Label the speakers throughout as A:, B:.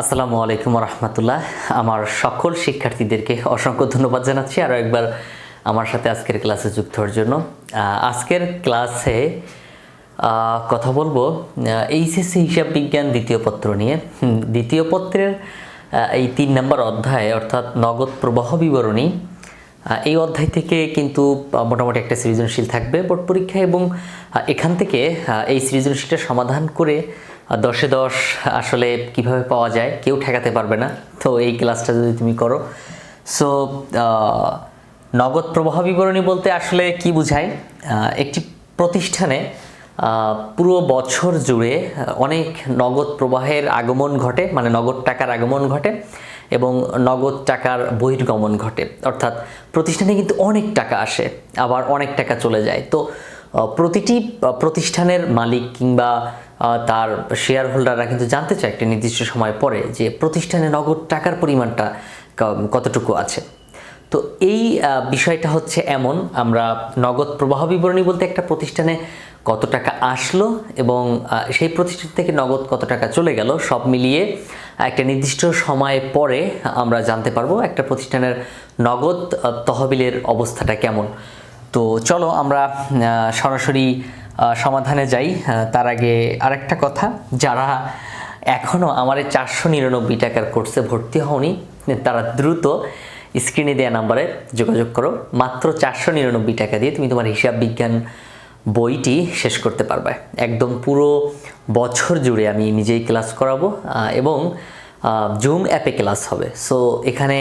A: আসসালামু আলাইকুম রহমতুল্লাহ। আমার সকল শিক্ষার্থীদেরকে অসংখ্য ধন্যবাদ জানাচ্ছি। আরও একবার আমার সাথে আজকের ক্লাসে যুক্ত হওয়ার জন্য। আজকের ক্লাসে কথা বলব এইচএসসি হিসাব বিজ্ঞান দ্বিতীয় পত্র নিয়ে। দ্বিতীয় পত্রের এই তিন নম্বর অধ্যায়, অর্থাৎ নগদ প্রবাহ বিবরণী এই অধ্যায় থেকে কিন্তু মোটামুটি একটা সৃজনশীল থাকবে। বোর্ড পরীক্ষা এবং এখান থেকে এই সৃজনশীলটা সমাধান করে দশে দশ আসলে কীভাবে পাওয়া যায়, কেউ ঠেকাতে পারবে না। তো এই ক্লাসটা যদি তুমি করো। সো নগদ প্রবাহ বিবরণী বলতে আসলে কি বোঝায়? একটি প্রতিষ্ঠানে পুরো বছর জুড়ে অনেক নগদ প্রবাহের আগমন ঘটে মানে নগদ টাকার আগমন ঘটে এবং নগদ টাকার বহির্গমন ঘটে। অর্থাৎ প্রতিষ্ঠানে কিন্তু অনেক টাকা আসে, আবার অনেক টাকা চলে যায়। তো প্রতিটি প্রতিষ্ঠানের মালিক কিংবা তার শেয়ার হোল্ডাররা কিন্তু জানতে চায় একটি নির্দিষ্ট সময় পরে যে প্রতিষ্ঠানে নগদ টাকার পরিমাণটা কতটুকু আছে। তো এই বিষয়টা হচ্ছে এমন, আমরা নগদ প্রবাহ বিবরণী বলতে একটা প্রতিষ্ঠানে কত টাকা আসলো এবং সেই প্রতিষ্ঠান থেকে নগদ কত টাকা চলে গেল, সব মিলিয়ে একটা নির্দিষ্ট সময় পরে আমরা জানতে পারব একটা প্রতিষ্ঠানের নগদ তহবিলের অবস্থাটা কেমন। তো চলো আমরা সরাসরি সমাধানে যাই। তার আগে আরেকটা কথা, যারা এখনও আমার এই চারশো নিরানব্বই টাকার কোর্সে ভর্তি হওনি, তারা দ্রুত স্ক্রিনে দেওয়া নাম্বারে যোগাযোগ করো। মাত্র চারশো নিরানব্বই টাকা দিয়ে তুমি তোমার হিসাব বিজ্ঞান বইটি শেষ করতে পারবে। একদম পুরো বছর জুড়ে আমি নিজেই ক্লাস করাবো এবং জুম অ্যাপে ক্লাস হবে। সো এখানে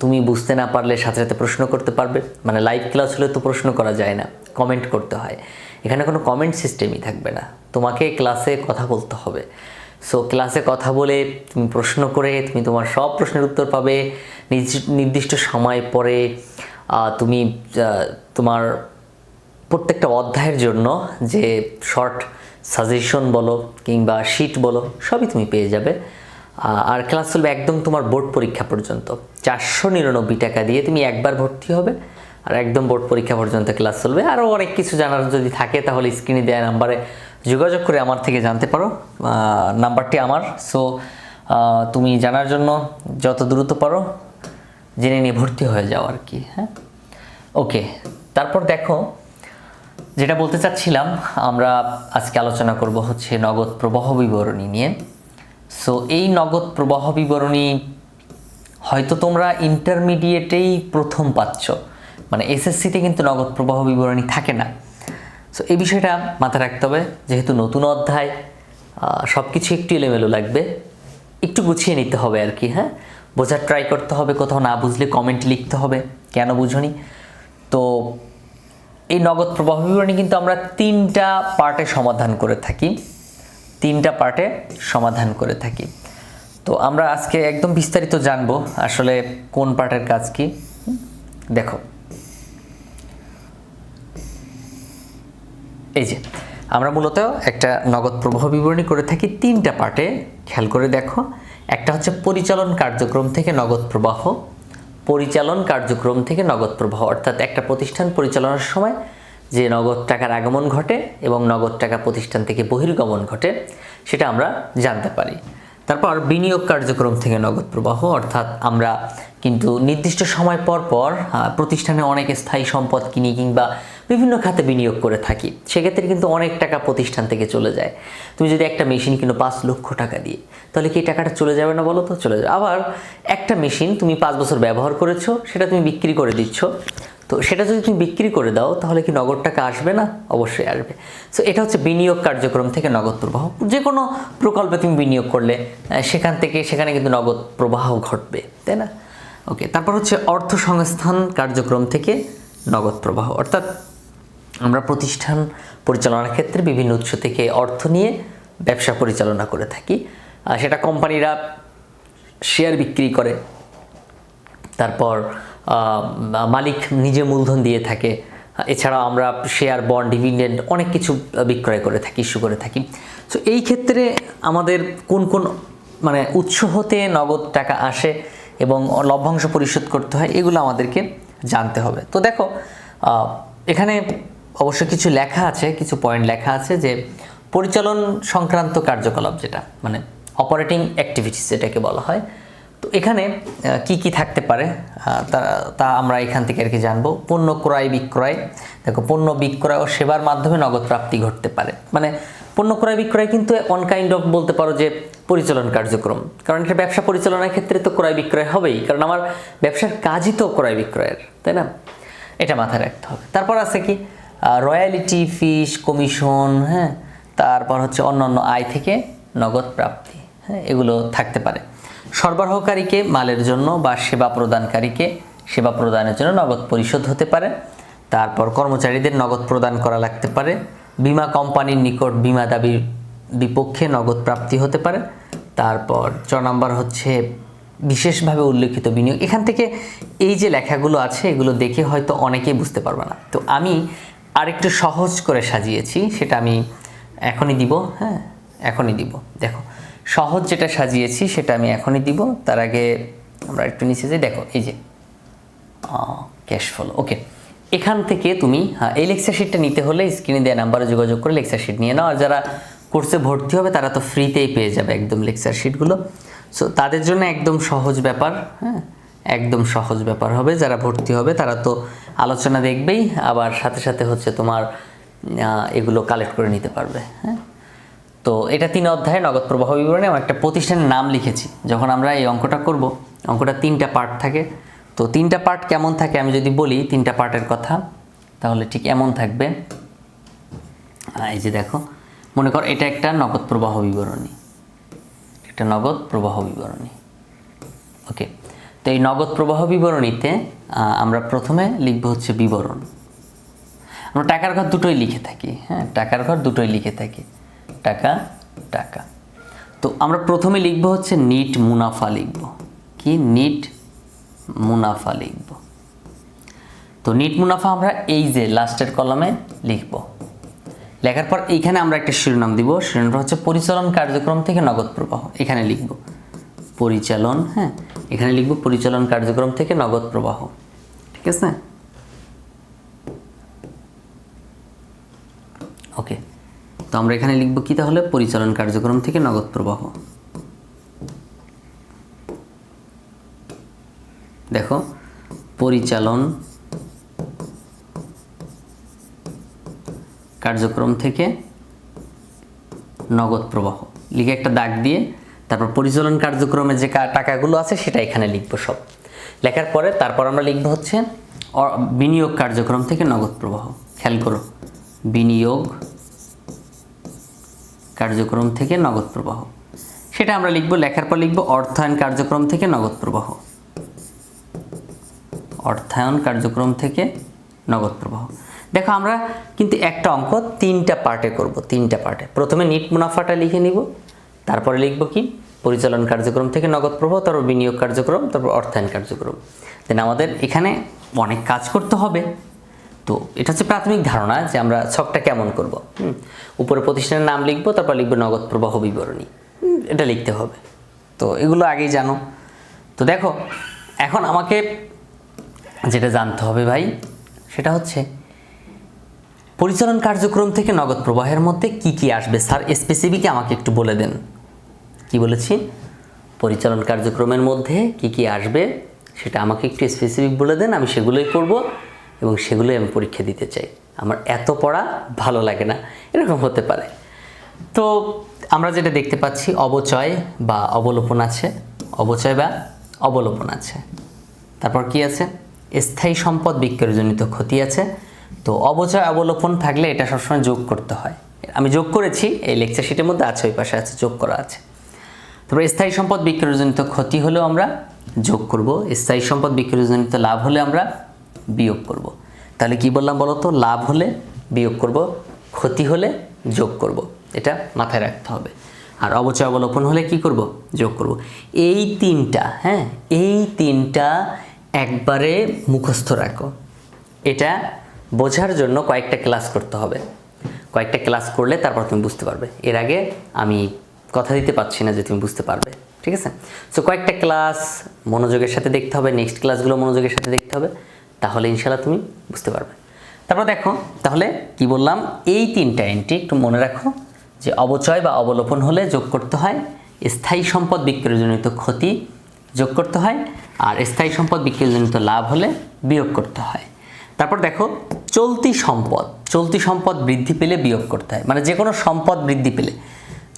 A: তুমি বুঝতে না পারলে সাথে সাথে প্রশ্ন করতে পারবে। মানে লাইভ ক্লাস হলে তো প্রশ্ন করা যায় না কমেন্ট করতে হয়। এখানে কোনো কমেন্ট সিস্টেমই থাকবে না। তোমাকে ক্লাসে কথা বলতে হবে। সো ক্লাসে কথা বলে তুমি প্রশ্ন করে তুমি তোমার সব প্রশ্নের উত্তর পাবে। নির্দিষ্ট সময় পরে তুমি তোমার প্রত্যেকটা অধ্যায়ের জন্য যে শর্ট সাজেশন বলো কিংবা শিট বলো, সবই তুমি পেয়ে যাবে। আর ক্লাস চলবে একদম তোমার বোর্ড পরীক্ষা পর্যন্ত। চারশো নিরানব্বই টাকা দিয়ে তুমি একবার ভর্তি হবে। আর একদম বোর্ড পরীক্ষা পর্যন্ত ক্লাস চলবে। আরও অনেক কিছু জানার যদি থাকে, তাহলে স্ক্রিনে দেওয়া নাম্বারে যোগাযোগ করে আমার থেকে জানতে পারো। নাম্বারটি আমার। সো তুমি জানার জন্য যত দ্রুত পারো, জেনে নিয়ে ভর্তি হয়ে যাও আর কি হ্যাঁ? ওকে তারপর দেখো, যেটা বলতে চাচ্ছিলাম, আমরা আজকে আলোচনা করব হচ্ছে নগদ প্রবাহ বিবরণী নিয়ে। সো এই নগদ প্রবাহ বিবরণী হয়তো তোমরা ইন্টারমিডিয়েটেই প্রথম পাচ্ছ। মানে এসএসসিতে কিন্তু নগদ প্রবাহ বিবরণী থাকে না। সো এই বিষয়টা মাথায় রাখতে হবে, যেহেতু নতুন অধ্যায় সব কিছু একটু এলোমেলো লাগবে। একটু গুছিয়ে নিতে হবে আর কি হ্যাঁ? বোঝার ট্রাই করতে হবে, কোথাও না বুঝলে কমেন্ট লিখতে হবে, কেন বুঝনি? তো এই নগদ প্রবাহ বিবরণী কিন্তু আমরা তিনটা পার্টে সমাধান করে থাকি। তিনটা পার্টে সমাধান করে থাকি। তো আমরা আজকে একদম বিস্তারিত জানব, আসলে কোন পার্টের কাজ কি। দেখো এই যে, আমরা মূলত একটা নগদ প্রবাহ বিবরণী করে থাকি তিনটা পার্টে। খেয়াল করে দেখো, একটা হচ্ছে পরিচালন কার্যক্রম থেকে নগদ প্রবাহ, পরিচালন কার্যক্রম থেকে নগদ প্রবাহ। অর্থাৎ একটা প্রতিষ্ঠান পরিচালনার সময় যে নগদ টাকার আগমন ঘটে এবং নগদ টাকা প্রতিষ্ঠান থেকে বহির্গমন ঘটে, সেটা আমরা জানতে পারি। তারপর বিনিয়োগ কার্যক্রম থেকে নগদ প্রবাহ, অর্থাৎ আমরা কিন্তু নির্দিষ্ট সময় পর পর প্রতিষ্ঠানে অনেক স্থায়ী সম্পদ কিনি কিংবা বিভিন্ন খাতে বিনিয়োগ করে থাকি। সেক্ষেত্রে কিন্তু অনেক টাকা প্রতিষ্ঠান থেকে চলে যায়। তুমি যদি একটা মেশিন কিনো পাঁচ লক্ষ টাকা দিয়ে, তাহলে কি টাকাটা চলে যাবে না বলো তো? চলে যাবে। আবার একটা মেশিন তুমি পাঁচ বছর ব্যবহার করেছ, সেটা তুমি বিক্রি করে দিচ্ছ। তো সেটা যদি তুমি বিক্রি করে দাও, তাহলে কি নগদ টাকা আসবে না? অবশ্যই আসবে। সো এটা হচ্ছে বিনিয়োগ কার্যক্রম থেকে নগদ প্রবাহ। যে কোনো প্রকল্পে তুমি বিনিয়োগ করলে সেখান থেকে সেখানে কিন্তু নগদ প্রবাহ ঘটবে, তাই না? ওকে, তারপর হচ্ছে অর্থ সংস্থান কার্যক্রম থেকে নগদ প্রবাহ। অর্থাৎ আমরা প্রতিষ্ঠান পরিচালনার ক্ষেত্রে বিভিন্ন উৎস থেকে অর্থ নিয়ে ব্যবসা পরিচালনা করে থাকি। সেটা কোম্পানিরা শেয়ার বিক্রি করে। তারপর মালিক নিজে মূলধন দিয়ে থাকে। এছাড়াও আমরা শেয়ার, বন্ড, ডিভিডেন্ড অনেক কিছু বিক্রয় করে থাকি, ইস্যু করে থাকি। সো এই ক্ষেত্রে আমাদের কোন কোন মানে উৎস হতে নগদ টাকা আসে এবং লভ্যাংশ পরিশোধ করতে হয়, এগুলো আমাদেরকে জানতে হবে। তো দেখো এখানে অবশ্য কিছু লেখা আছে, কিছু পয়েন্ট লেখা আছে যে পরিচালন সংক্রান্ত কার্যকলাপ যেটা মানে অপারেটিং অ্যাক্টিভিটিস যেটাকে বলা হয়। তো এখানে কি কি থাকতে পারে তা আমরা এখান থেকে আর কি জানব। পণ্য ক্রয়, বিক্রয়। দেখো, পণ্য বিক্রয় ও সেবার মাধ্যমে নগদ প্রাপ্তি ঘটতে পারে। মানে পণ্য ক্রয়, বিক্রয় কিন্তু অন কাইন্ড অফ বলতে পারো যে পরিচালন কার্যক্রম। কারণ এটা ব্যবসা পরিচালনার ক্ষেত্রে তো ক্রয়, বিক্রয় হবেই। কারণ আমার ব্যবসার কাজই তো ক্রয়, বিক্রয়ের, তাই না? এটা মাথায় রাখতে হবে। তারপর আছে কি? রয়্যালিটি ফিস কমিশন হ্যাঁ তারপর হচ্ছে অন্যান্য আয় থেকে নগদ প্রাপ্তি হ্যাঁ এগুলো থাকতে পারে। সরবরাহকারীকে মালের জন্য বা সেবা প্রদানকারীকে সেবা প্রদানের জন্য নগদ পরিশোধ হতে পারে। তারপর কর্মচারীদের নগদ প্রদান করা লাগতে পারে। বীমা কোম্পানির নিকট বীমা দাবির বিপক্ষে নগদ প্রাপ্তি হতে পারে। তারপর চ নাম্বার হচ্ছে বিশেষভাবে উল্লেখিত বিনিয়োগ। এখান থেকে এই যে লেখাগুলো আছে, এগুলো দেখে হয়তো অনেকেই বুঝতে পারবে না। তো আমি আরেকটু সহজ করে সাজিয়েছি, সেটা আমি এখনই দিব হ্যাঁ এখনই দিব। দেখো, সহজ যেটা সাজিয়েছি, সেটা আমি এখনই দিব। তার আগে আমরা একটু নিচে যাই। দেখো, এই যে ক্যাশ ফলো ওকে এখান থেকে তুমি হ্যাঁ এই লেকচার শিটটা নিতে হলে স্ক্রিনে দেওয়া নাম্বারে যোগাযোগ করে লেকচার শিট নিয়ে নাও। আর যারা কোর্সে ভর্তি হবে, তারা তো ফ্রিতেই পেয়ে যাবে একদম লেকচার শিটগুলো সো তাদের জন্য একদম সহজ ব্যাপার হ্যাঁ। একদম সহজ ব্যাপার হবে, যারা ভর্তি হবে তারা তো আলোচনা দেখবেই, আবার সাথে সাথে হচ্ছে তোমার এগুলো কালেক্ট করে নিতে পারবে হ্যাঁ? তো এটা তিন অধ্যায়ে নগদ প্রবাহ বিবরণে আমি একটা প্রতিষ্ঠানের নাম লিখেছি, যখন আমরা এই অঙ্কটা করব, অঙ্কটা তিনটা পার্ট থাকে, তো তিনটা পার্ট কেমন থাকে আমি যদি বলি, তিনটা পার্টের কথা, তাহলে ঠিক এমন থাকবে এই যে দেখো, মনে কর এটা একটা নগদ প্রবাহ বিবরণী একটা নগদ প্রবাহ বিবরণী ওকে তো এই নগদ প্রবাহ বিবরণীতে আমরা প্রথমে লিখব হচ্ছে বিবরণ। আমরা টাকার ঘর দুটোই লিখে থাকি হ্যাঁ টাকার ঘর দুটোই লিখে থাকি। টাকা টাকা। তো আমরা প্রথমে লিখব হচ্ছে নিট মুনাফা লিখব। কি? নিট মুনাফা লিখব। তো নিট মুনাফা আমরা এই যে লাস্টের কলমে লিখব। লেখার পর এইখানে আমরা একটা শিরোনাম দিব, শিরোনামটা হচ্ছে পরিচালন কার্যক্রম থেকে নগদ প্রবাহ। এখানে লিখব, পরিচালন হ্যাঁ এখানে লিখব পরিচালন কার্যক্রম থেকে নগদ প্রবাহ। ঠিক আছে? ওকে। তো আমরা এখানে লিখব কি তাহলে? পরিচালন কার্যক্রম থেকে নগদ প্রবাহ। দেখো, পরিচালন কার্যক্রম থেকে নগদ প্রবাহ। লিখে একটা দাগ দিয়ে তারপর পরিচালন কার্যক্রমে যে টাকাগুলো আছে সেটা এখানে লিখব সব। লেখার পরে তারপর আমরা লিখব হচ্ছে বিনিয়োগ কার্যক্রম থেকে নগদ প্রবাহ। খেয়াল করো, বিনিয়োগ কার্যক্রম থেকে নগদ প্রবাহ। সেটা আমরা লিখব, লেখার পর লিখব অর্থায়ন কার্যক্রম থেকে নগদ প্রবাহ। অর্থায়ন কার্যক্রম থেকে নগদ প্রবাহ। দেখো আমরা কিন্তু একটা অঙ্ক তিনটা পার্টে করব, তিনটা পার্টে। প্রথমে নিট মুনাফাটা লিখে নিব তারপরে লিখব কি? পরিচালন কার্যক্রম থেকে নগদ প্রবাহ, তারপর বিনিয়োগ কার্যক্রম, তারপর অর্থায়ন কার্যক্রম। দেন আমাদের এখানে অনেক কাজ করতে হবে। তো এটা হচ্ছে প্রাথমিক ধারণা যে আমরা ছকটা কেমন করব। উপরে প্রতিষ্ঠানের নাম লিখব, তারপর লিখব নগদ প্রবাহ বিবরণী। এটা লিখতে হবে। তো এগুলো আগেই জানো। তো দেখো, এখন আমাকে যেটা জানতে হবে ভাই, সেটা হচ্ছে পরিচালন কার্যক্রম থেকে নগদ প্রবাহের মধ্যে কি কি আসবে? স্যার স্পেসিফিক আমাকে একটু বলে দেন। কি বলেছি? পরিচালন কার্যক্রমের মধ্যে কি কি আসবে সেটা আমাকে একটু স্পেসিফিক বলে দেন, আমি সেগুলোই করব এবং সেগুলোই আমি পরীক্ষা দিতে চাই। আমার এত পড়া ভালো লাগে না, এরকম হতে পারে। তো আমরা যেটা দেখতে পাচ্ছি, অবচয় বা অবলোপন আছে। অবচয় বা অবলোপন আছে। তারপর কি আছে? স্থায়ী সম্পদ বিক্রয়জনিত ক্ষতি আছে। তো অবচয়, অবলোপন থাকলে এটা সবসময় যোগ করতে হয়। আমি যোগ করেছি, এই লেকচার শিটের মধ্যে আছে, ওই পাশে আছে, যোগ করা আছে। তারপর স্থায়ী সম্পদ বিক্রয়জনিত ক্ষতি হলেও আমরা যোগ করব। স্থায়ী সম্পদ বিক্রয়জনিত লাভ হলে আমরা বিয়োগ করব। তাহলে কি বললাম বলো তো লাভ হলে বিয়োগ করব, ক্ষতি হলে যোগ করব। এটা মাথায় রাখতে হবে। আর অবচয় অবলোপন হলে কি করব? যোগ করব। এই তিনটা হ্যাঁ এই তিনটা একবারে মুখস্থ রাখো। এটা বোঝার জন্য কয়েকটা ক্লাস করতে হবে। কয়েকটা ক্লাস করলে তারপর তুমি বুঝতে পারবে। এর আগে আমি কথা দিতে পারছি না যে তুমি বুঝতে পারবে, ঠিক আছে? সো কয়েকটা ক্লাস মনোযোগের সাথে দেখতে হবে নেক্সট ক্লাসগুলো মনোযোগের সাথে দেখতে হবে, তাহলে ইনশাল্লাহ তুমি বুঝতে পারবে। তারপর দেখো, তাহলে কি বললাম? এই তিনটা এন্ট্রি একটু মনে রাখো যে অবচয় বা অবলোপন হলে যোগ করতে হয়, স্থায়ী সম্পদ বিক্রয়জনিত ক্ষতি যোগ করতে হয়, আর স্থায়ী সম্পদ বিক্রয়জনিত লাভ হলে বিয়োগ করতে হয়। তারপর দেখো, চলতি সম্পদ চলতি সম্পদ বৃদ্ধি পেলে বিয়োগ করতে হয় মানে যে কোনো সম্পদ বৃদ্ধি পেলে।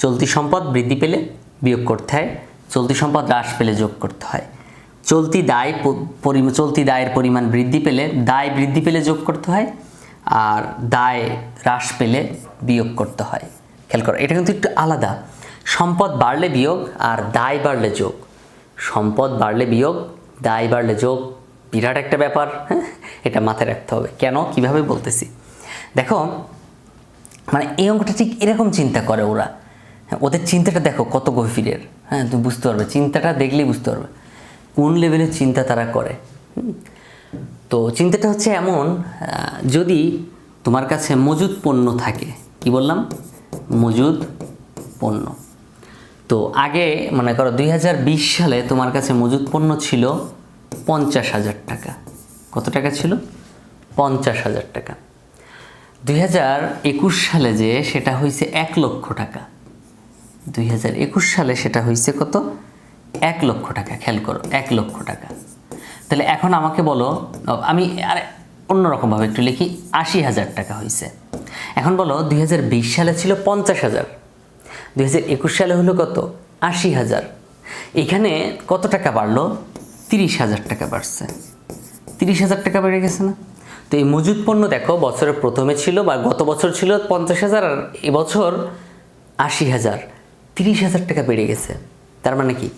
A: চলতি সম্পদ বৃদ্ধি পেলে বিয়োগ করতে হয়, চলতি সম্পদ হ্রাস পেলে যোগ করতে হয়। চলতি দায় চলতি দায়ের পরিমাণ বৃদ্ধি পেলে, দায় বৃদ্ধি পেলে যোগ করতে হয় আর দায় হ্রাস পেলে বিয়োগ করতে হয়। খেয়াল করো, এটা কিন্তু একটু আলাদা। সম্পদ বাড়লে বিয়োগ আর দায় বাড়লে যোগ। সম্পদ বাড়লে বিয়োগ, দায় বাড়লে যোগ, বিরাট একটা ব্যাপার হ্যাঁ? এটা মাথায় রাখতে হবে। কেন? কীভাবে বলতেছি? দেখো মানে এই অঙ্কটা ঠিক এরকম চিন্তা করে ওরা। হ্যাঁ, ওদের চিন্তাটা দেখো কত গভীরের। হ্যাঁ তুমি বুঝতে পারবে চিন্তাটা দেখলেই বুঝতে পারবে। কোন লেভেলের চিন্তা তারা করে? তো চিন্তাটা হচ্ছে এমন যদি তোমার কাছে মজুদ পণ্য থাকে কি বললাম? মজুদ পণ্য। তো আগে মনে করো দুই হাজার বিশ সালে তোমার কাছে মজুদ পণ্য ছিল পঞ্চাশ হাজার টাকা। কত টাকা ছিল? পঞ্চাশ হাজার টাকা। দুই হাজার একুশ সালে যে সেটা হয়েছে এক লক্ষ টাকা। দুই হাজার একুশ সালে সেটা হয়েছে কত? এক লক্ষ টাকা, খেয়াল করো, এক লক্ষ টাকা। তাহলে এখন আমাকে বলো আমি আরে অন্যরকমভাবে একটু লিখি, আশি হাজার টাকা হয়েছে এখন বলো, দুই হাজার বিশ সালে ছিল পঞ্চাশ হাজার। দুই সালে হলো কত? আশি হাজার। এখানে কত টাকা বাড়লো? তিরিশ হাজার টাকা বাড়ছে। তিরিশ হাজার টাকা বেড়ে গেছে না? তো এই মজুদ পণ্য দেখো, বছরের প্রথমে ছিল বা গত বছর ছিল পঞ্চাশ হাজার আর এবছর আশি হাজার। তিরিশ হাজার টাকা বেড়ে গেছে। তার মানে কি?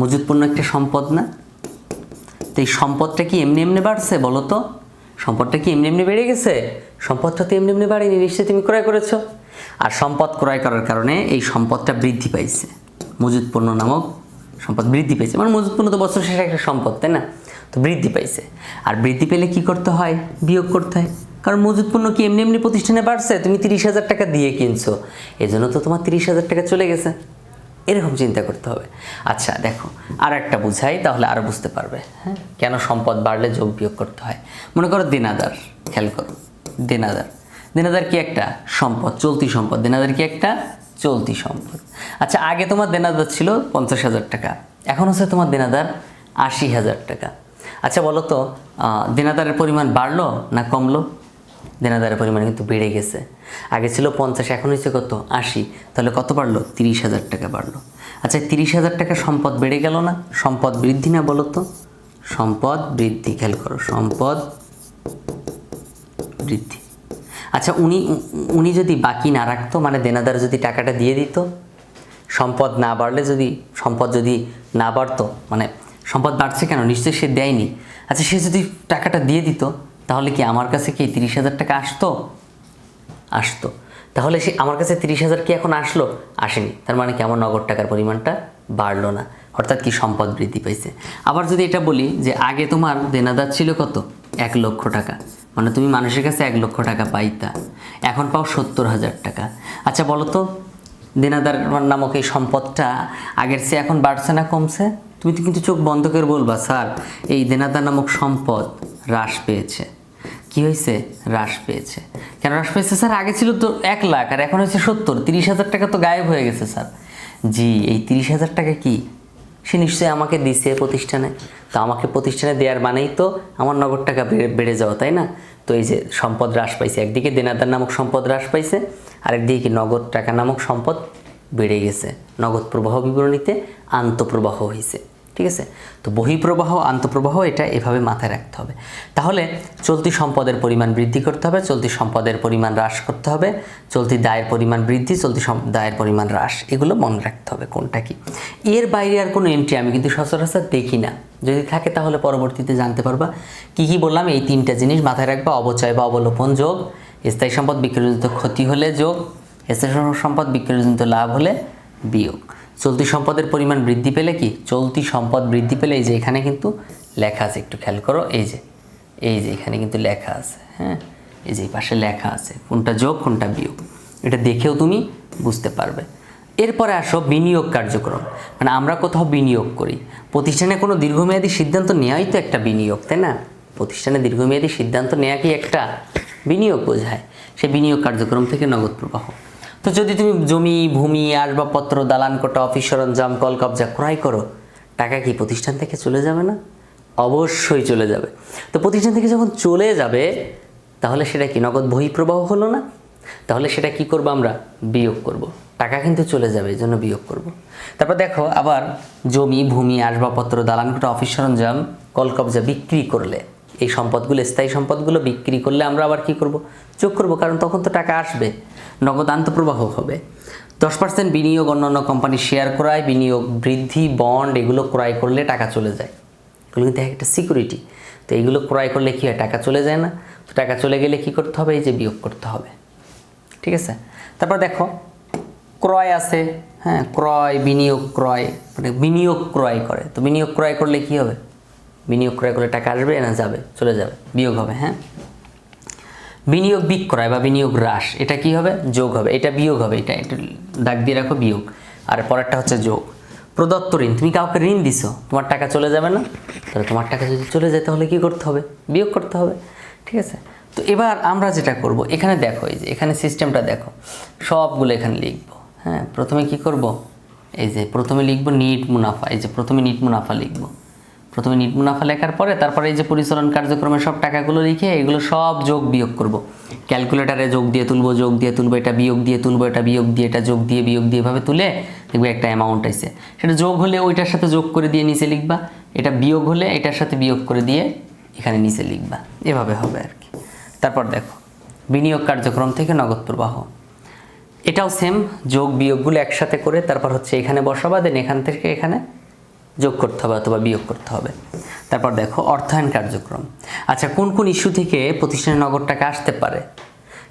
A: মজুদ পণ্য একটা সম্পদ না? তো এই সম্পদটা কি এমনি এমনি বাড়ছে বলো তো? সম্পদটা কি এমনি এমনি বেড়ে গেছে? সম্পদটা তো এমনি এমনি বাড়েনি, নিশ্চয়ই তুমি ক্রয় করেছ। আর সম্পদ ক্রয় করার কারণে এই সম্পদটা বৃদ্ধি পাইছে। মজুদ পণ্য নামক সম্পদ বৃদ্ধি পেয়েছে মানে মজুদ পণ্য তো বছর শেষে একটা সম্পদ, তাই না? তো বৃদ্ধি পাইছে। আর বৃদ্ধি পেলে কি করতে হয়? বিয়োগ করতে হয়। কারণ মজুদ পণ্য কি এমনি এমনি প্রতিষ্ঠানে বাড়ছে, তুমি তিরিশ হাজার টাকা দিয়ে কিনছো। এজন্য তো তোমার তিরিশ হাজার টাকা চলে গেছে। এরকম চিন্তা করতে হবে। আচ্ছা দেখো আর একটা বুঝাই, তাহলে আরও বুঝতে পারবে হ্যাঁ? কেন সম্পদ বাড়লে যোগ বিয়োগ করতে হয়? মনে করো দেনাদার, খেয়াল করো, দেনাদার। দেনাদার কি একটা সম্পদ, চলতি সম্পদ? দেনাদার কি একটা? চলতি সম্পদ। আচ্ছা আগে তোমার দেনাদার ছিল পঞ্চাশ হাজার টাকা, এখন হচ্ছে তোমার দেনাদার আশি হাজার টাকা। আচ্ছা বলো তো দেনাদারের পরিমাণ বাড়লো না কমলো? দেনাদারের পরিমাণ কিন্তু বেড়ে গেছে। আগে ছিল পঞ্চাশ, এখন হচ্ছে কত? আশি। তাহলে কত বাড়লো? তিরিশ হাজার টাকা বাড়লো। আচ্ছা তিরিশ হাজার টাকা সম্পদ বেড়ে গেল না? সম্পদ বৃদ্ধি না বলো তো? সম্পদ বৃদ্ধি, খেয়াল করো, সম্পদ বৃদ্ধি। আচ্ছা উনি উনি যদি বাকি না রাখতো মানে দেনাদার যদি টাকাটা দিয়ে দিত, সম্পদ না বাড়লে যদি, সম্পদ যদি না বাড়তো মানে সম্পদ বাড়ছে কেন? নিশ্চয়ই সে দেয়নি। আচ্ছা সে যদি টাকাটা দিয়ে দিত তাহলে কি আমার কাছে কি তিরিশ হাজার টাকা আসতো? আসতো। তাহলে সে আমার কাছে তিরিশ হাজার কি এখন আসলো? আসেনি। তার মানে কি আমার নগদ টাকার পরিমাণটা বাড়লো না। অর্থাৎ কি সম্পদ বৃদ্ধি পাইছে। আবার যদি এটা বলি যে আগে তোমার দেনাদার ছিল কত? এক লক্ষ টাকা। মানে তুমি মানুষের কাছে এক লক্ষ টাকা পাইতা। এখন পাও সত্তর হাজার টাকা। আচ্ছা বলো তো, দেনাদার নামক এই সম্পদটা আগের চেয়ে এখন বাড়ছে না কমছে? তুমি তো কিন্তু চোখ বন্ধ করে বলবা, স্যার, এই দেনাদার নামক সম্পদ হ্রাস পেয়েছে। কি হয়েছে? হ্রাস পেয়েছে। কেন হ্রাস পেয়েছে? স্যার, আগে ছিল তো এক লাখ, আর এখন হচ্ছে সত্তর। তিরিশ হাজার টাকা তো গায়েব হয়ে গেছে, স্যার। জি, এই তিরিশ হাজার টাকা কি? সে নিশ্চয়ই আমাকে দিছে প্রতিষ্ঠানে। তো আমাকে প্রতিষ্ঠানে দেওয়ার মানেই তো আমার নগদ টাকা বেড়ে বেড়ে যাওয়া, তাই না? তো এই যে সম্পদ হ্রাস পাইছে, একদিকে দেনাদার নামক সম্পদ হ্রাস পাইছে, আরেকদিকে কি নগদ টাকা নামক সম্পদ বেড়ে গেছে। নগদ প্রবাহ বিবরণীতে আন্তঃপ্রবাহ হয়েছে ঠিক আছে? তো বহিঃপ্রবাহ, আন্তঃপ্রবাহ এটা এভাবে মাথায় রাখতে হবে। তাহলে চলতি সম্পদের পরিমাণ বৃদ্ধি করতে হবে, চলতি সম্পদের পরিমাণ হ্রাস করতে হবে, চলতি দায়ের পরিমাণ বৃদ্ধি, চলতি দায়ের পরিমাণ হ্রাস, এগুলো মনে রাখতে হবে কোনটা কি। এর বাইরে আর কোনো এন্ট্রি আমি কিন্তু সচরাচর দেখি না। যদি থাকে তাহলে পরবর্তীতে জানতে পারবা। কি কি বললাম? এই তিনটা জিনিস মাথায় রাখবা। অবচয় বা অবলোপন যোগ, স্থায়ী সম্পদ বিক্রয়জনিত ক্ষতি হলে যোগ, স্থায়ী সম্পদ বিক্রয়জনিত লাভ হলে বিয়োগ। চলতি সম্পদের পরিমাণ বৃদ্ধি পেলে কি? চলতি সম্পদ বৃদ্ধি পেলে এই যে এখানে কিন্তু লেখা আছে, একটু খেয়াল করো, এই যে এই যে এখানে কিন্তু লেখা আছে হ্যাঁ? এই যে পাশে লেখা আছে, কোনটা যোগ, কোনটা বিয়োগ। এটা দেখেও তুমি বুঝতে পারবে। এরপরে আসো বিনিয়োগ কার্যক্রম। মানে আমরা কোথাও বিনিয়োগ করি। প্রতিষ্ঠানে কোনো দীর্ঘমেয়াদী সিদ্ধান্ত নেওয়াই তো একটা বিনিয়োগ, তাই না? প্রতিষ্ঠানে দীর্ঘমেয়াদী সিদ্ধান্ত নেওয়া কি একটা বিনিয়োগ বোঝায়? সে বিনিয়োগ কার্যক্রম থেকে নগদ প্রবাহ। তো যদি তুমি জমি, ভূমি, আসবাবপত্র, দালান কোটা, অফিস সরঞ্জাম, কল কবজা ক্রয় করো, টাকা কি প্রতিষ্ঠান থেকে চলে যাবে না? অবশ্যই চলে যাবে। তো প্রতিষ্ঠান থেকে যখন চলে যাবে, তাহলে সেটা কি নগদ বহিঃপ্রবাহ হলো না? তাহলে সেটা কি করব আমরা? বিয়োগ করব। টাকা কিন্তু চলে যাবে এই জন্য বিয়োগ করব। তারপর দেখো, আবার জমি, ভূমি, আসবাবপত্র, দালান কোটা, অফিস সরঞ্জাম, কল কবজা বিক্রি করলে, এই সম্পদগুলো, স্থায়ী সম্পদগুলো বিক্রি করলে আমরা আবার কি করব? যোগ করব, কারণ তখন তো টাকা আসবে। নগদ আন্তঃপ্রবাহ হবে। দশ পার্সেন্ট বিনিয়োগ অন্যান্য কোম্পানি শেয়ার ক্রয়, বিনিয়োগ বৃদ্ধি বন্ড এগুলো ক্রয় করলে টাকা চলে যায়। এগুলো কিন্তু একটা সিকিউরিটি তো এইগুলো ক্রয় করলে কী হয়? টাকা চলে যায় না। তো টাকা চলে গেলে কি করতে হবে? এই যে বিয়োগ করতে হবে। ঠিক আছে? তারপর দেখো, ক্রয় আছে হ্যাঁ ক্রয়, বিনিয়োগ, ক্রয় মানে বিনিয়োগ ক্রয় করে। তো বিনিয়োগ ক্রয় করলে কি হবে? বিনিয়োগ ক্রয় করলে টাকা আসবে না যাবে, চলে যাবে, বিয়োগ হবে হ্যাঁ? বিনিয়োগ বিক্রয় বা বিনিয়োগ হ্রাস, এটা কি হবে? যোগ হবে। এটা বিয়োগ হবে, এটা একটু দাগ দিয়ে রাখো, বিয়োগ। আর পরেরটা হচ্ছে যোগ। প্রদত্ত ঋণ, তুমি কাউকে ঋণ দিছো, তোমার টাকা চলে যাবে না? তাহলে তোমার টাকা যদি চলে যায়, তাহলে কি করতে হবে? বিয়োগ করতে হবে, ঠিক আছে? তো এবার আমরা যেটা করব, এখানে দেখো, এই যে এখানে সিস্টেমটা দেখো, সবগুলো এখানে লিখব। হ্যাঁ প্রথমে কি করব? এই যে প্রথমে লিখব নিট মুনাফা, এই যে প্রথমে নিট মুনাফা লিখব। প্রথমে নিট মুনাফা লেখার পরে তারপরে এই যে পরিচালন কার্যক্রমে সব টাকাগুলো লিখে এগুলো সব যোগ বিয়োগ করব। ক্যালকুলেটারে যোগ দিয়ে তুলবো, যোগ দিয়ে তুলবো, এটা বিয়োগ দিয়ে তুলবো, এটা বিয়োগ দিয়ে, এটা যোগ দিয়ে, বিয়োগ দিয়ে এভাবে তুলে দেখবে একটা অ্যামাউন্ট আইছে সেটা যোগ হলে ওইটার সাথে যোগ করে দিয়ে নিচে লিখবা। এটা বিয়োগ হলে এটার সাথে বিয়োগ করে দিয়ে এখানে নিচে লিখবা। এভাবে হবে আর কি। তারপর দেখো, বিনিয়োগ কার্যক্রম থেকে নগদ প্রবাহ। এটাও সেম যোগ বিয়োগগুলো একসাথে করে তারপর হচ্ছে এখানে বসাবা দেন এখান থেকে এখানে যোগ করতে হবে অথবা বিয়োগ করতে হবে। তারপর দেখো, অর্থায়ন কার্যক্রম। আচ্ছা কোন কোন ইস্যু থেকে প্রতিষ্ঠানে নগদ টাকা আসতে পারে?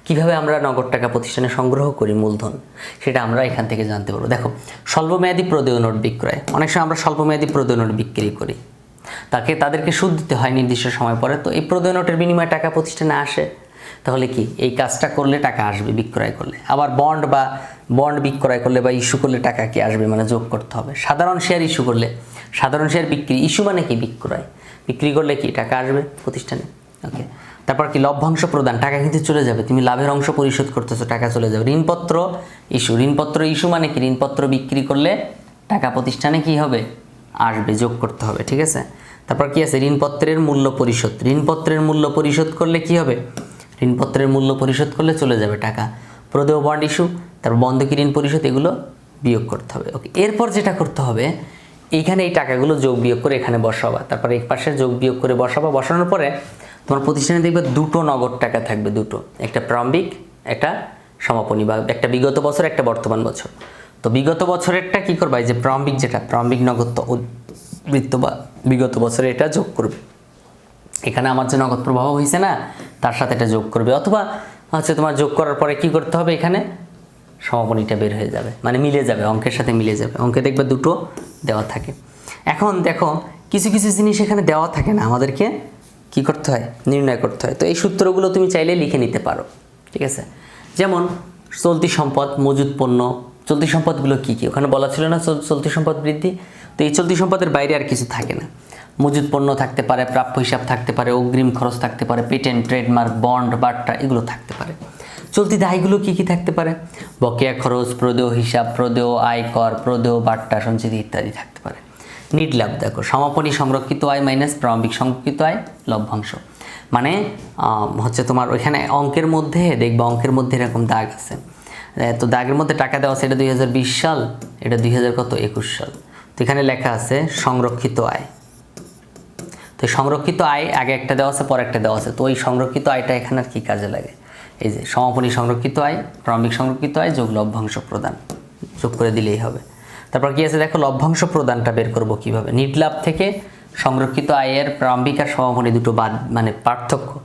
A: কীভাবে আমরা নগদ টাকা প্রতিষ্ঠানে সংগ্রহ করি মূলধন? সেটা আমরা এখান থেকে জানতে পারব। দেখো, স্বল্পমেয়াদী প্রদেয় নোট বিক্রয়। অনেক সময় আমরা স্বল্পমেয়াদী প্রদেয় নোট বিক্রি করি। তাকে, তাদেরকে সুদ দিতে হয় নির্দিষ্ট সময় পরে। তো এই প্রদেয় নোটের বিনিময়ে টাকা প্রতিষ্ঠানে আসে। তাহলে কি? এই কাজটা করলে টাকা আসবে বিক্রয় করলে। আবার বন্ড বা, বন্ড বিক্রয় করলে বা ইস্যু করলে টাকা কি আসবে? মানে যোগ করতে হবে। সাধারণ শেয়ার ইস্যু করলে সাধারণ শেয়ার বিক্রি, ইস্যু মানে কি? বিক্রয়। বিক্রি করলে কি? টাকা আসবে প্রতিষ্ঠানে। ওকে তারপর কি? লভ্যাংশ প্রদান। টাকা কিন্তু চলে যাবে। তুমি লাভের অংশ পরিশোধ করতেছো, টাকা চলে যাবে। ঋণপত্র ইস্যু। ঋণপত্র ইস্যু মানে কি? ঋণপত্র বিক্রি করলে টাকা প্রতিষ্ঠানে কি হবে? আসবে, যোগ করতে হবে। ঠিক আছে? তারপর কি আছে? ঋণপত্রের মূল্য পরিশোধ। ঋণপত্রের মূল্য পরিশোধ করলে কি হবে? ঋণপত্রের মূল্য পরিশোধ করলে চলে যাবে টাকা। প্রদেয় বন্ড ইস্যু তারপর বন্ধকি ঋণ পরিশোধ, এগুলো বিয়োগ করতে হবে। ওকে এরপর যেটা করতে হবে এইখানে এই টাকাগুলো যোগ বিয়োগ করে এখানে বসাবা। তারপরে এক পাশে যোগ বিয়োগ করে বসাবা। বসানোর পরে তোমার প্রতিষ্ঠানে দেখবে দুটো নগদ টাকা থাকবে, দুটো। একটা প্রারম্ভিক, একটা সমাপনী বা একটা বিগত বছর, একটা বর্তমান বছর। তো বিগত বছরেরটা কি করবা? এই যে প্রারম্ভিক যেটা, প্রারম্ভিক নগদ বৃত্ত বা বিগত বছরে এটা যোগ করবে। এখানে আমার যে নগদ প্রবাহ হয়েছে না, তার সাথে এটা যোগ করবে। অথবা হচ্ছে তোমার যোগ করার পরে কি করতে হবে এখানে? সমাপনীটা বের হয়ে যাবে। মানে মিলে যাবে, অঙ্কের সাথে মিলে যাবে। অঙ্কে দেখবে দুটো দেওয়া থাকে। এখন দেখো, কিছু কিছু জিনিস এখানে দেওয়া থাকে না। আমাদেরকে কি করতে হয়? নির্ণয় করতে হয়। তো এই সূত্রগুলো তুমি চাইলে লিখে নিতে পারো। ঠিক আছে? যেমন, চলতি সম্পদ মজুদ পণ্য। চলতি সম্পদগুলো কী কী? ওখানে বলা ছিল না চল- চলতি সম্পদ বৃদ্ধি? তো এই চলতি সম্পদের বাইরে আর কিছু থাকে না। মজুদ পণ্য থাকতে পারে, প্রাপ্য হিসাব থাকতে পারে, অগ্রিম খরচ থাকতে পারে, পেটেন্ট, ট্রেডমার্ক, বন্ড বাট্টা এগুলো থাকতে পারে। চলতি দায়গুলো কি কি থাকতে পারে? বকেয়া খরচ, প্রদেয় হিসাব, প্রদেয় আয়কর, প্রদেয় বাট্টা, সঞ্চিতি ইত্যাদি থাকতে পারে। নিট লাভ দেখো সমাপনী সংরক্ষিত আয় মাইনাস প্রারম্ভিক সংরক্ষিত আয়, লভ্যাংশ। মানে হচ্ছে তোমার ওইখানে অঙ্কের মধ্যে, দেখবা অঙ্কের মধ্যে এরকম দাগ আছে। তো দাগের মধ্যে টাকা দেওয়া আছে, এটা দুই হাজার বিশ সাল, এটা দুই হাজার কত, একুশ সাল। তো এখানে লেখা আছে সংরক্ষিত আয়। তো সংরক্ষিত আয় আগে একটা দেওয়া আছে, পরে একটা দেওয়া আছে। তো ওই সংরক্ষিত আয়টা এখানে আর কি কাজে লাগে? এই যে সমাপনী সংরক্ষিত আয়, প্রারম্ভিক সংরক্ষিত আয়, যোগ লভ্যাংশ প্রদান। যোগ করে দিলেই হবে। তারপর কি আছে? দেখো, লভ্যাংশ প্রদানটা বের করব কীভাবে? নিট লাভ থেকে সংরক্ষিত আয়ের প্রারম্ভিক আর সমাপনী দুটো বাদ মানে পার্থক্য।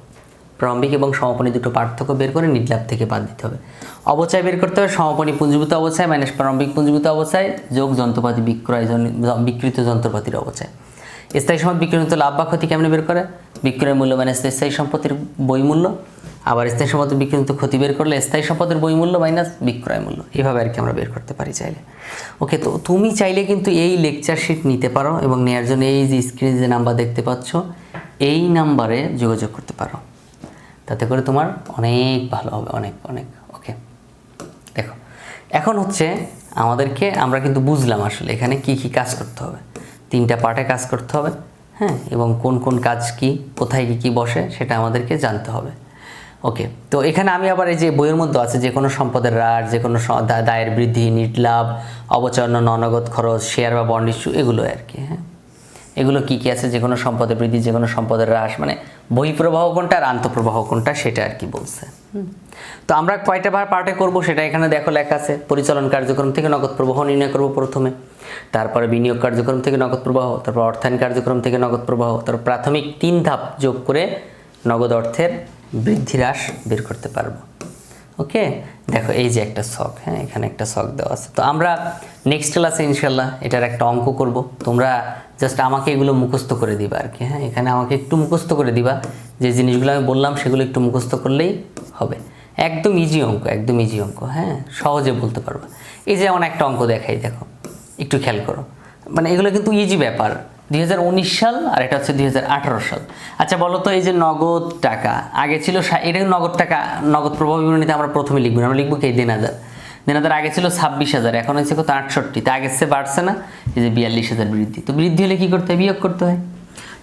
A: প্রারম্ভিক এবং সমাপনী দুটো পার্থক্য বের করে নিট লাভ থেকে বাদ দিতে হবে। অবচয় বের করতে হবে সমাপনী পুঞ্জীভূত অবস্থায় মাইনাস প্রারম্ভিক পুঞ্জীভূত অবস্থায় যোগ যন্ত্রপাতি বিক্রয় বিকৃত যন্ত্রপাতির অবচয়। স্থায়ী সম্পদ বিক্রয়িত লাভ বা ক্ষতি কেমনে বের করে? বিক্রয় মূল্য মাইনাস স্থায়ী সম্পত্তির বই মূল্য আবার স্থায়ী সম্পদ বিক্রয়িত ক্ষতি বের করলে স্থায়ী সম্পদের বই মূল্য মাইনাস বিক্রয় মূল্য। এভাবে আর কি আমরা বের করতে পারি চাইলে। ওকে, তো তুমি চাইলে কিন্তু এই লেকচার শিট নিতে পারো এবং নেওয়ার জন্য এই যে স্ক্রিনে যে নাম্বার দেখতে পাচ্ছ, এই নাম্বারে যোগাযোগ করতে পারো। তাতে করে তোমার অনেক ভালো হবে, অনেক অনেক। ওকে, দেখো, এখন হচ্ছে আমাদেরকে, আমরা কিন্তু বুঝলাম আসলে এখানে কি কি কাজ করতে হবে। তিনটা পার্টে কাজ করতে হবে হ্যাঁ এবং কোন কোন কাজ কি, কোথায় কি কি বসে সেটা আমাদেরকে জানতে হবে। ওকে তো এখানে আমি আবার এই যে বইয়ের মধ্যে আছে যে কোনো সম্পদের হ্রাস যে কোনো দায়ের বৃদ্ধি, নিট লাভ অবচন্ন ননগদ খরচ শেয়ার বা বন্ড ইস্যু এগুলো আর কি হ্যাঁ। এগুলো কী কী আছে? যে কোনো সম্পদের বৃদ্ধি, যে কোনো সম্পদের হ্রাস মানে বহিঃপ্রবাহ কোনটা আর আন্তঃপ্রবাহ কোনটা সেটা আর কি বলছে। তো আমরা কয়টা বার পার্টে করব সেটা এখানে দেখো লেখা আছে। পরিচালন কার্যক্রম থেকে নগদ প্রবাহ নির্ণয় করব প্রথমে। তারপরে বিনিয়োগ কার্যক্রম থেকে নগদ প্রবাহ, তারপর অর্থায়ন কার্যক্রম থেকে নগদ প্রবাহ, তারপর প্রাথমিক তিন ধাপ যোগ করে নগদ অর্থের বৃদ্ধি হ্রাস বের করতে পারব। ওকে? দেখো, এই যে একটা শখ হ্যাঁ এখানে একটা শখ দেওয়া আছে। তো আমরা নেক্সট ক্লাসে ইনশাল্লাহ এটার একটা অঙ্ক করব। তোমরা জাস্ট আমাকে এগুলো মুখস্থ করে দিবা আর কি হ্যাঁ এখানে আমাকে একটু মুখস্থ করে দিবা। যে জিনিসগুলো আমি বললাম সেগুলো একটু মুখস্থ করলেই হবে। একদম ইজি অঙ্ক, একদম ইজি অঙ্ক হ্যাঁ সহজে বলতে পারবা। এই যে এমন একটা অঙ্ক দেখাই, দেখো, একটু খেয়াল করো। মানে এগুলো কিন্তু ইজি ব্যাপার। দুই হাজার উনিশ সাল আর এটা হচ্ছে দুই হাজার আঠারো সাল। আচ্ছা বলো তো এই যে নগদ টাকা, আগে ছিল এটা নগদ টাকা, নগদ প্রভাব বিবরণীতে আমরা প্রথমে লিখব। আমরা লিখব কি? দেন হাজার দেন হাজার আগে ছিল ছাব্বিশ হাজার, এখন হচ্ছে কত? আটষট্টি। তা আগের চেয়ে বাড়ছে না, এই যে বিয়াল্লিশ হাজার বৃদ্ধি। তো বৃদ্ধি হলে কী করতে হয়? বিয়োগ করতে হয়।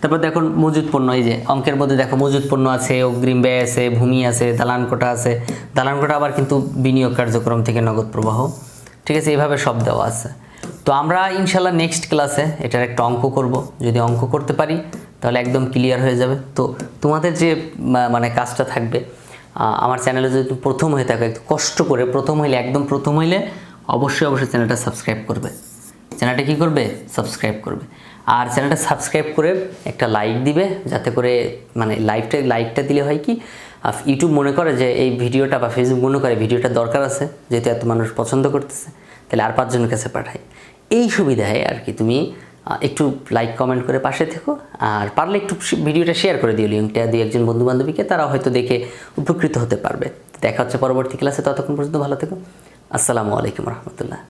A: তারপর দেখুন মজুদ পণ্য, এই যে অঙ্কের মধ্যে দেখো মজুদ পণ্য আছে, অগ্রিম ব্যয় আছে, ভূমি আছে, দালান কোটা আছে। দালান কোটা আবার কিন্তু বিনিয়োগ কার্যক্রম থেকে নগদ প্রবাহ। ঠিক আছে, এইভাবে সব দেওয়া আছে। তো আমরা ইনশাল্লাহ নেক্সট ক্লাসে এটার একটা অঙ্ক করব। যদি অঙ্ক করতে পারি, তাহলে একদম ক্লিয়ার হয়ে যাবে। তো তোমাদের যে মানে কাজটা থাকবে আমার চ্যানেলে যদি প্রথম হয়ে থাকো, একটু কষ্ট করে প্রথম হইলে, একদম প্রথম হইলে অবশ্যই অবশ্যই চ্যানেলটা সাবস্ক্রাইব করবে। চ্যানেলটা কি করবে? সাবস্ক্রাইব করবে। আর চ্যানেলটা সাবস্ক্রাইব করে একটা লাইক দিবে, যাতে করে মানে লাইভটা লাইকটা দিলে হয় কি ইউটিউব মনে করে যে এই ভিডিওটা বা ফেসবুক মনে করে ভিডিওটা দরকার আছে, যেহেতু এত মানুষ পছন্দ করতেছে, তাহলে আর পাঁচজনের কাছে পাঠায় এই সুবিধায় আর কি তুমি একটু লাইক কমেন্ট করে পাশে থেকো। আর পারলে একটু ভিডিওটা শেয়ার করে দিও লিঙ্কটা দুই একজন বন্ধু বান্ধবীকে তারা হয়তো দেখে উপকৃত হতে পারবে। দেখা হচ্ছে পরবর্তী ক্লাসে ততক্ষণ পর্যন্ত ভালো থেকো। আসসালামু আলাইকুম রহমতুল্লাহ।